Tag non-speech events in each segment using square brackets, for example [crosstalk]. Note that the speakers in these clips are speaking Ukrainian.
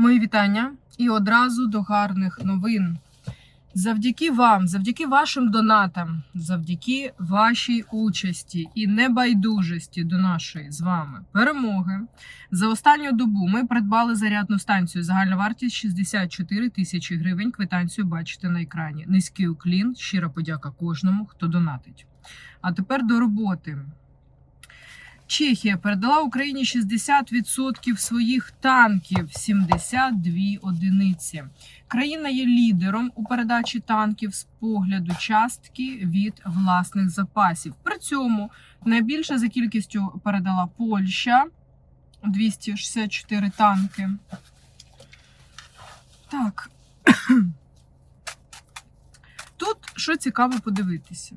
Мої вітання і одразу до гарних новин. Завдяки вам, завдяки вашим донатам, завдяки вашій участі і небайдужості до нашої з вами перемоги. За останню добу ми придбали зарядну станцію. Загальна вартість 64 тисячі гривень. Квитанцію бачите на екрані. Низький уклін, щира подяка кожному, хто донатить. А тепер до роботи. Чехія передала Україні 60% своїх танків, 72 одиниці. Країна є лідером у передачі танків з погляду частки від власних запасів. При цьому найбільше за кількістю передала Польща 264 танки. Так. [clears throat] Тут що цікаво подивитися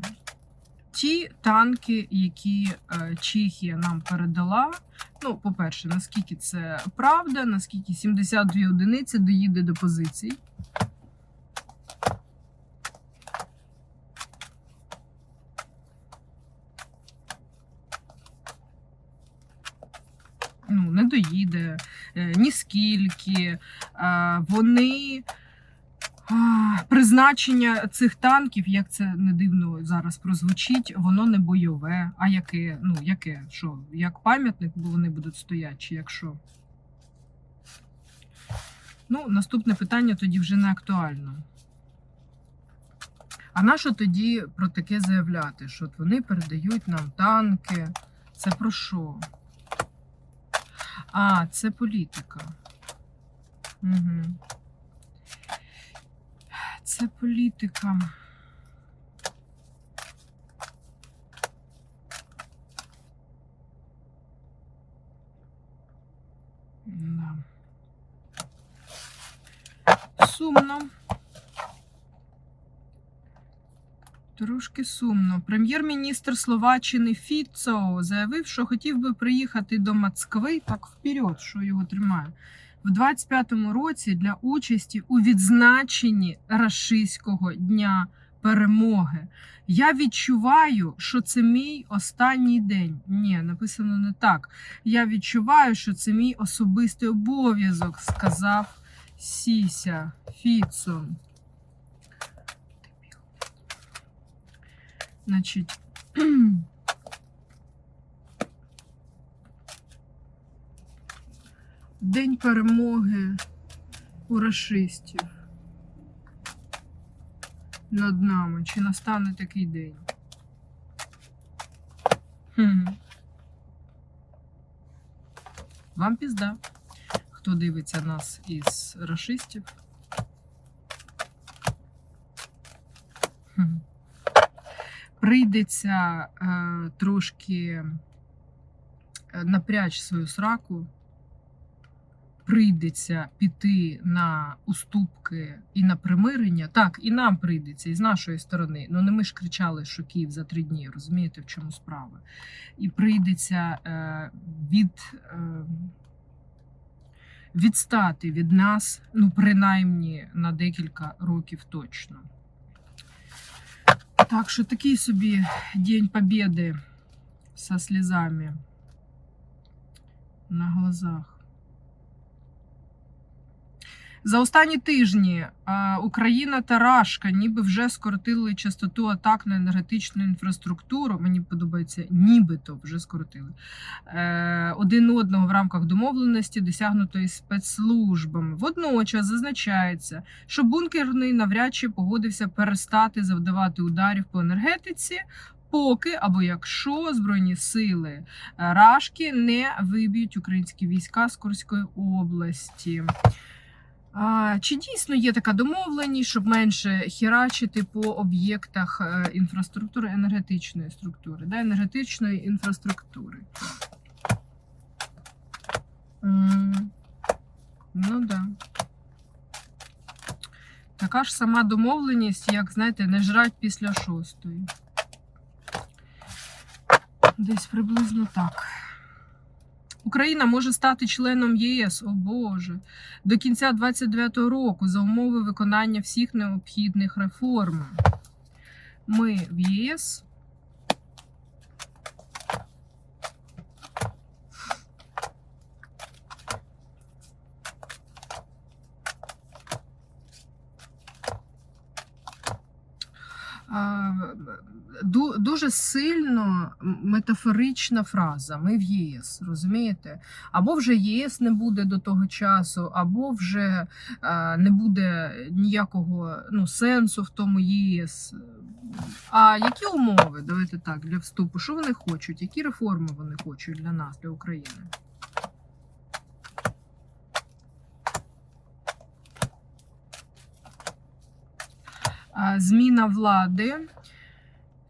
ті танки, які е, Чехія нам передала. Ну, по-перше, наскільки це правда, наскільки 72 одиниці доїде до позицій. Ну, не доїде е, ні. Е, Вони Призначення цих танків, як це не дивно зараз прозвучить, воно не бойове. А яке? Ну, яке? Що? Як пам'ятник, бо вони будуть стояти, чи якщо? Ну, наступне питання тоді вже не актуально. А на що тоді про таке заявляти? Що вони передають нам танки? Це про що? А, це політика. Угу. Це політика. Да. Сумно. Трошки сумно. Прем'єр-міністр Словаччини Фіцо заявив, що хотів би приїхати до Москви так вперед, що його тримає в 25-му році для участі у відзначенні Рашистського дня перемоги. Я відчуваю, що це мій останній день. Ні, написано не так. Я відчуваю, що це мій особистий обов'язок, сказав Сіся Фіцо. Значить. День перемоги у расистів над нами. Чи настане такий день? Хм. Вам пізда, хто дивиться нас із расистів. Прийдеться е, трошки е, напрячь свою сраку прийдеться піти на уступки і на примирення, так, і нам прийдеться, і з нашої сторони. Ну не ми ж кричали, що Київ за три дні, розумієте, в чому справа. І прийдеться е, від. Е, Відстати від нас, ну, принаймні на декілька років точно. Так що такий собі День Побєди со слізами на глазах. За останні тижні е, Україна та Рашка ніби вже скоротили частоту атак на енергетичну інфраструктуру. Мені подобається, нібито вже скоротили е, один одного в рамках домовленості, досягнутої спецслужбами. Водночас зазначається, що бункерний навряд чи погодився перестати завдавати ударів по енергетиці. Поки або якщо збройні сили Рашки не виб'ють українські війська з Курської області. А, Чи дійсно є така домовленість, щоб менше хірачити по об'єктах е, інфраструктури енергетичної структури, да, енергетичної інфраструктури? М, Ну да. Така ж сама домовленість, як, знаєте, не жрать після шостої. Десь приблизно так. Україна може стати членом ЄС, о Боже, до кінця 2029 року за умови виконання всіх необхідних реформ. Ми в ЄС Дуже сильно метафорична фраза. Ми в ЄС, розумієте? Або вже ЄС не буде до того часу, або вже не буде ніякого ну, сенсу в тому ЄС. А які умови? Давайте так, для вступу. Що вони хочуть? Які реформи вони хочуть для нас, для України? Зміна влади,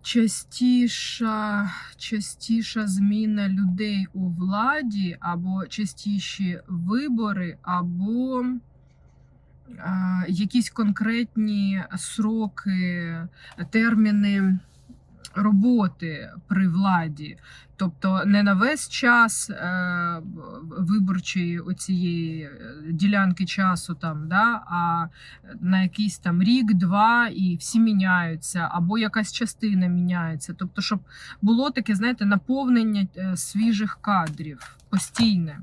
частіша, частіша зміна людей у владі, або частіші вибори, або якісь конкретні сроки, терміни роботи при владі. Тобто не на весь час е, виборчої оцієї е, ділянки часу, там, да, а на якийсь там рік, два, і всі міняються, або якась частина міняється. Тобто, щоб було таке, знаєте, наповнення е, свіжих кадрів постійне.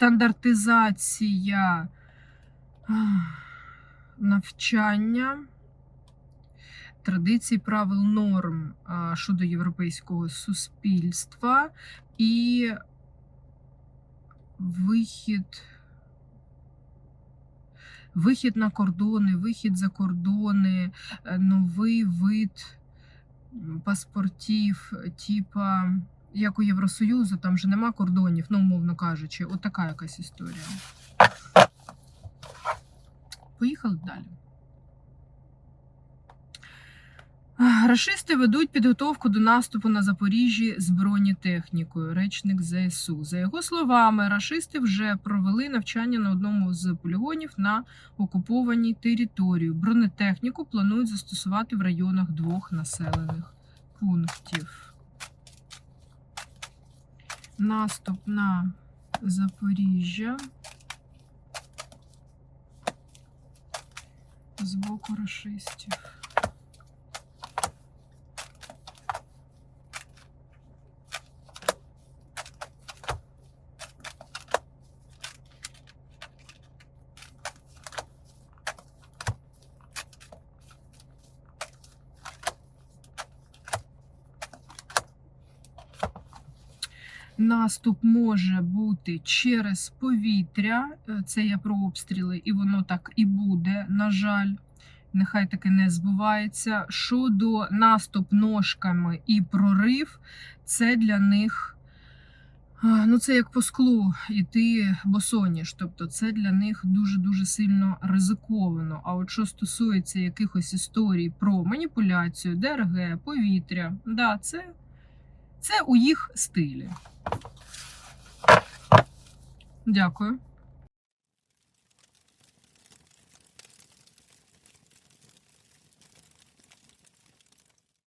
Стандартизація навчання, традицій, правил, норм щодо європейського суспільства і вихід. Вихід на кордони, вихід за кордони, е, новий вид паспортів, типа як у Євросоюзу, там же нема кордонів, ну, умовно кажучи, от така якась історія. Поїхали далі. Рашисти ведуть підготовку до наступу на Запоріжжі з бронетехнікою. Речник ЗСУ. За його словами, рашисти вже провели навчання на одному з полігонів на окупованій території. Бронетехніку планують застосувати в районах двох населених пунктів. Наступ на Запоріжжя з боку рашистів. Наступ може бути через повітря, е, це я про обстріли, і воно так і буде, на жаль. Нехай таке не збувається. Щодо наступ ножками і прорив, це для них ну це як по склу іти босоніж. Тобто це для них дуже-дуже сильно ризиковано. А от що стосується якихось історій про маніпуляцію, ДРГ, повітря, да, це, це у їх стилі. Дякую.